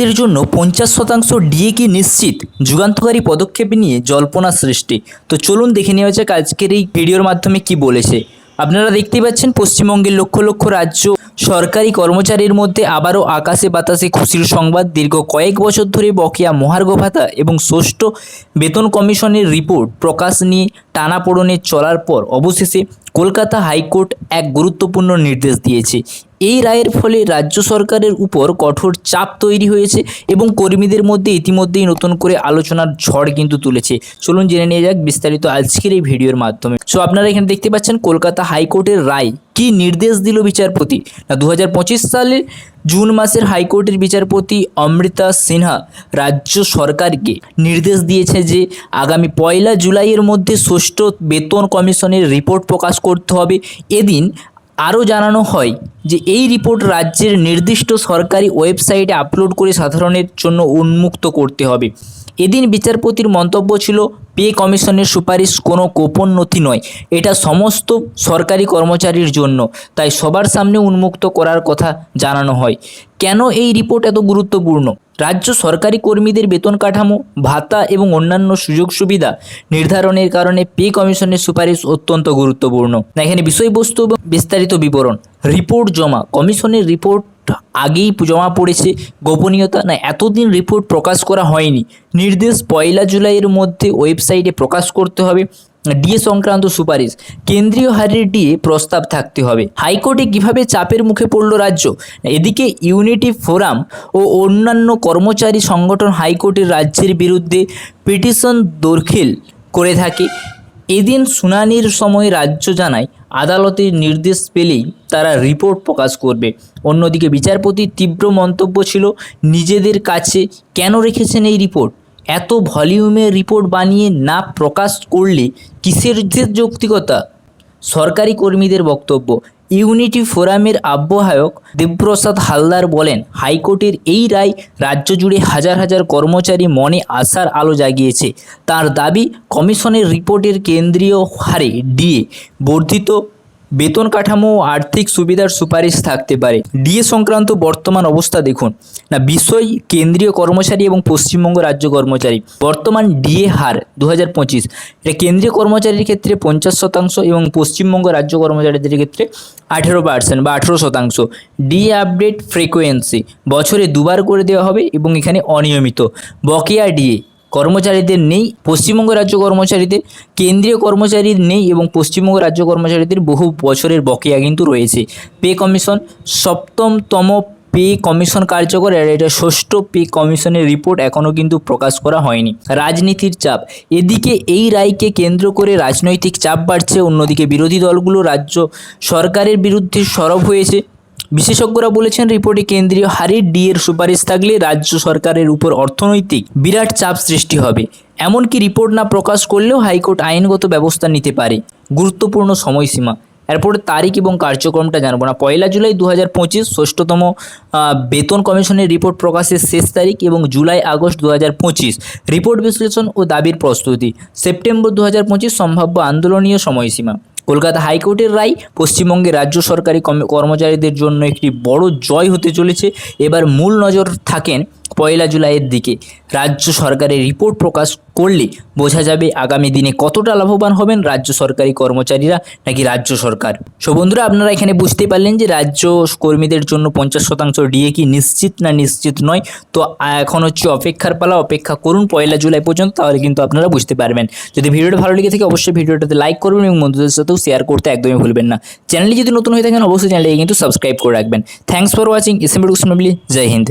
কর্মীদের জন্য পঞ্চাশ শতাংশ ডিএ কি নিশ্চিত। যুগান্তকারী পদক্ষেপ নিয়ে জল্পনা সৃষ্টি। তো চলুন দেখে নেওয়া যাক আজকের এই ভিডিওর মাধ্যমে কি বলেছে। আপনারা দেখতেই পাচ্ছেন, পশ্চিমবঙ্গের লক্ষ লক্ষ রাজ্য সরকারি কর্মচারীর মধ্যে আবারও আকাশে বাতাসে খুশির সংবাদ। দীর্ঘ কয়েক বছর ধরে বকেয়া মহার্ঘ ভাতা এবং ষষ্ঠ বেতন কমিশনের রিপোর্ট প্রকাশ নিয়ে টানাপোড়নে চলার পর অবশেষে কলকাতা হাইকোর্ট এক গুরুত্বপূর্ণ নির্দেশ দিয়েছে। এই রায়ের ফলে রাজ্য সরকারের উপর কঠোর চাপ তৈরি হয়েছে এবং কর্মীদের মধ্যে ইতিমধ্যেই নতুন করে আলোচনার ঝড় কিন্তু তুলেছে। চলুন জেনে নিয়ে যাক বিস্তারিত আজকের এই ভিডিওর মাধ্যমে। সো আপনারা এখানে দেখতে পাচ্ছেন কলকাতা হাইকোর্টের রায়। কি নির্দেশ দিল বিচারপতি? না দু সালের জুন মাসের হাইকোর্টের বিচারপতি অমৃতা সিনহা রাজ্য সরকারকে নির্দেশ দিয়েছে যে আগামী পয়লা জুলাইয়ের মধ্যে ষষ্ঠ বেতন কমিশনের রিপোর্ট প্রকাশ করতে হবে। এদিন আরও জানানো হয় যে এই রিপোর্ট রাজ্যের নির্দিষ্ট সরকারি ওয়েবসাইটে আপলোড করে সাধারণের জন্য উন্মুক্ত করতে হবে। এদিন বিচারপতির মন্তব্য ছিল, পে কমিশনের সুপারিশ কোনো গোপন নথি নয়। এটা সমস্ত সরকারি কর্মচারীর জন্য। তাই সবার সামনে উন্মুক্ত করার কথা জানানো হয়। কেন এই রিপোর্ট এত গুরুত্বপূর্ণ? রাজ্য সরকারি কর্মীদের বেতন কাঠামো, ভাতা এবং অন্যান্য সুযোগ সুবিধা নির্ধারণের কারণে পে কমিশনের সুপারিশ অত্যন্ত গুরুত্বপূর্ণ। এখানে বিষয়বস্তু বিস্তারিত বিবরণ। রিপোর্ট জমা। কমিশনের রিপোর্ট আগেই জমা পড়েছে। গোপনীয়তা? না, এতদিন রিপোর্ট প্রকাশ করা হয়নি। নির্দেশ পয়লা জুলাইয়ের মধ্যে ওয়েবসাইটে প্রকাশ করতে হবে। ডিএ সংক্রান্ত সুপারিশ। কেন্দ্রীয় হারের ডিএ প্রস্তাব থাকতে হবে। হাইকোর্টে কীভাবে চাপের মুখে পড়ল রাজ্য? এদিকে ইউনিটি ফোরাম ও অন্যান্য কর্মচারী সংগঠন হাইকোর্টের রাজ্যের বিরুদ্ধে পিটিশন দরখিল করে থাকে। এদিন শুনানির সময় রাজ্য জানায় আদালতের নির্দেশ পেলেই তারা রিপোর্ট প্রকাশ করবে। অন্যদিকে বিচারপতি তীব্র মন্তব্য ছিল, নিজেদের কাছে কেন রেখেছেন এই রিপোর্ট? এত ভলিউমে রিপোর্ট বানিয়ে না প্রকাশ করলে কিসের যে যৌক্তিকতা? সরকারি কর্মীদের বক্তব্য ইউনিটি ফোরামের আহ্বায়ক দেবপ্রসাদ হালদার বলেন, হাইকোর্টের এই রায় রাজ্য জুড়ে হাজার হাজার কর্মচারী মনে আশার আলো জাগিয়েছে। তার দাবি, কমিশনের রিপোর্টের কেন্দ্রীয় হারে ডিএ বর্ধিত বেতন কাঠামো ও আর্থিক সুবিধার সুপারিশ থাকতে পারে। ডিএ সংক্রান্ত বর্তমান অবস্থা দেখুন। না, বিষয় কেন্দ্রীয় কর্মচারী এবং পশ্চিমবঙ্গ রাজ্য কর্মচারী। বর্তমান ডিএ হার দু হাজার পঁচিশ। এটা কেন্দ্রীয় কর্মচারীর ক্ষেত্রে পঞ্চাশ শতাংশ এবং পশ্চিমবঙ্গ রাজ্য কর্মচারীদের ক্ষেত্রে আঠেরো পার্সেন্ট বা আঠেরো শতাংশ। DA update frequency. বছরে দুবার করে দেওয়া হবে এবং এখানে অনিয়মিত। বকেয়া ডিএ। কর্মচারীদের নেই, পশ্চিমবঙ্গ রাজ্য কর্মচারীদের, কেন্দ্রীয় কর্মচারীর নেই এবং পশ্চিমবঙ্গ রাজ্য কর্মচারীদের বহু বছরের বকেয়া কিন্তু রয়েছে। পে কমিশন সপ্তমতম পে কমিশন কার্যকর, আর এটা ষষ্ঠ পে কমিশনের রিপোর্ট এখনও কিন্তু প্রকাশ করা হয়নি। রাজনীতির চাপ, এদিকে এই রায়কে কেন্দ্র করে রাজনৈতিক চাপ বাড়ছে, অন্যদিকে বিরোধী দলগুলো রাজ্য সরকারের বিরুদ্ধে সরব হয়েছে। বিশেষজ্ঞরা বলেছেন রিপোর্টে কেন্দ্রীয় হারের ডিএর সুপারিশ থাকলে রাজ্য সরকারের উপর অর্থনৈতিক বিরাট চাপ সৃষ্টি হবে। এমনকি রিপোর্ট না প্রকাশ করলেও হাইকোর্ট আইনগত ব্যবস্থা নিতে পারে। গুরুত্বপূর্ণ সময়সীমা। এরপরে তারিখ এবং কার্যক্রমটা জানব না। পয়লা জুলাই দু হাজার পঁচিশ ষষ্ঠতম বেতন কমিশনের রিপোর্ট প্রকাশের শেষ তারিখ এবং জুলাই আগস্ট দু হাজার পঁচিশ। রিপোর্ট বিশ্লেষণ ও দাবির প্রস্তুতি। সেপ্টেম্বর দু হাজার পঁচিশ সম্ভাব্য আন্দোলনীয় সময়সীমা। কলকাতা হাইকোর্টের রায় পশ্চিমবঙ্গে রাজ্য সরকারি কর্মচারীদের জন্য একটি বড় জয় হতে চলেছে। এবার মূল নজর থাকেন পয়লা জুলাইয়ের দিকে রাজ্য সরকারের রিপোর্ট প্রকাশ করলে বোঝা যাবে আগামী দিনে কতটা লাভবান হবেন রাজ্য সরকারি কর্মচারীরা নাকি রাজ্য সরকার। সো বন্ধুরা, আপনারা এখানে বুঝতে পারলেন যে রাজ্য কর্মীদের জন্য পঞ্চাশ শতাংশ ডিএ কি নিশ্চিত না নিশ্চিত নয়। তো এখন হচ্ছে অপেক্ষার পালা, অপেক্ষা করুন পয়লা জুলাই পর্যন্ত, তাহলে কিন্তু আপনারা বুঝতে পারবেন। যদি ভিডিওটা ভালো লেগে থাকে, অবশ্যই ভিডিওটাতে লাইক করবেন এবং বন্ধুদের সাথেও শেয়ার করতে একদমই ভুলবেন না। চ্যানেলে যদি নতুন হয়ে থাকেন, অবশ্যই চ্যানেলটিকে কিন্তু সাবস্ক্রাইব করে রাখবেন। থ্যাংকস ফর ওয়াচিং ইসেম্বল জয় হিন্দ।